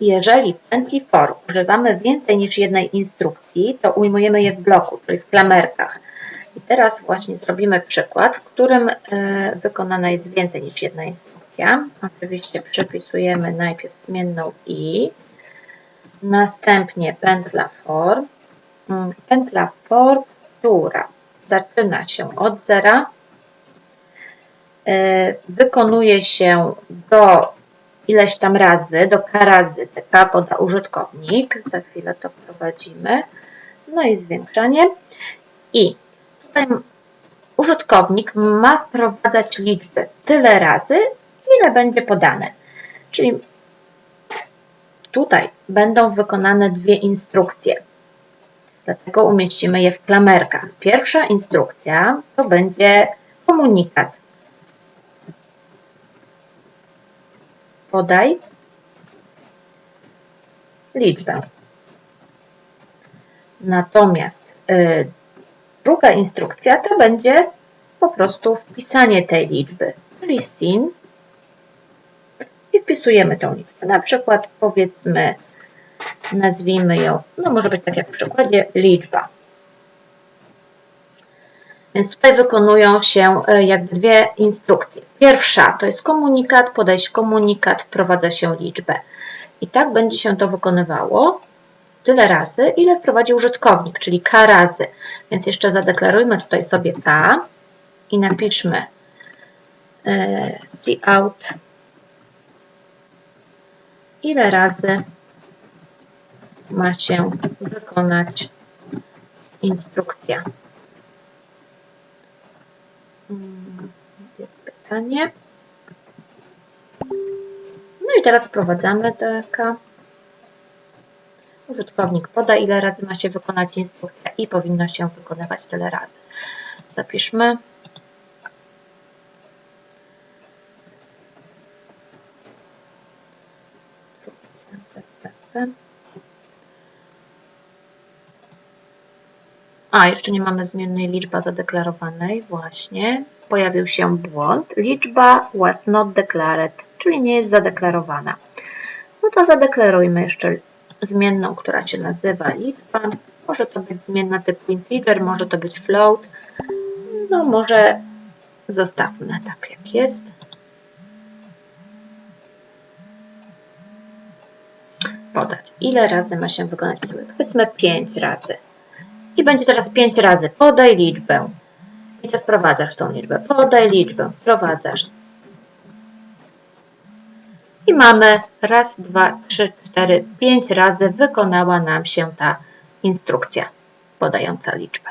Jeżeli w pętli for używamy więcej niż jednej instrukcji, to ujmujemy je w bloku, czyli w klamerkach. I teraz właśnie zrobimy przykład, w którym e, wykonana jest więcej niż jedna instrukcja. Oczywiście przypisujemy najpierw zmienną i, następnie pętla for. Mm, Pętla for, która zaczyna się od zera, e, wykonuje się do ileś tam razy, do k tk poda użytkownik. Za chwilę to wprowadzimy. No i zwiększanie. I tutaj użytkownik ma wprowadzać liczby tyle razy, ile będzie podane. Czyli tutaj będą wykonane dwie instrukcje. Dlatego umieścimy je w klamerkach. Pierwsza instrukcja to będzie komunikat. Podaj liczbę. Natomiast y, druga instrukcja to będzie po prostu wpisanie tej liczby, czyli sin i wpisujemy tą liczbę. Na przykład powiedzmy, nazwijmy ją, no może być tak jak w przykładzie, liczba. Więc tutaj wykonują się e, jakby dwie instrukcje. Pierwsza to jest komunikat, podejść komunikat, wprowadza się liczbę. I tak będzie się to wykonywało tyle razy, ile wprowadzi użytkownik, czyli k razy. Więc jeszcze zadeklarujmy tutaj sobie k i napiszmy e, cout ile razy ma się wykonać instrukcja. Mm, Jest pytanie. No i teraz wprowadzamy DK. Użytkownik poda, ile razy ma się wykonać instrukcja i powinno się wykonywać tyle razy. Zapiszmy. Instrukcja ZPP. A, jeszcze nie mamy zmiennej liczba zadeklarowanej. Właśnie. Pojawił się błąd. Liczba was not declared, czyli nie jest zadeklarowana. No to zadeklarujmy jeszcze zmienną, która się nazywa liczba. Może to być zmienna typu integer, może to być float. No może zostawmy tak jak jest. Podać. Ile razy ma się wykonać? Powiedzmy 5 razy. I będzie teraz 5 razy. Podaj liczbę. I co wprowadzasz tą liczbę? Podaj liczbę. Wprowadzasz. I mamy raz, dwa, trzy, cztery, pięć razy wykonała nam się ta instrukcja podająca liczbę.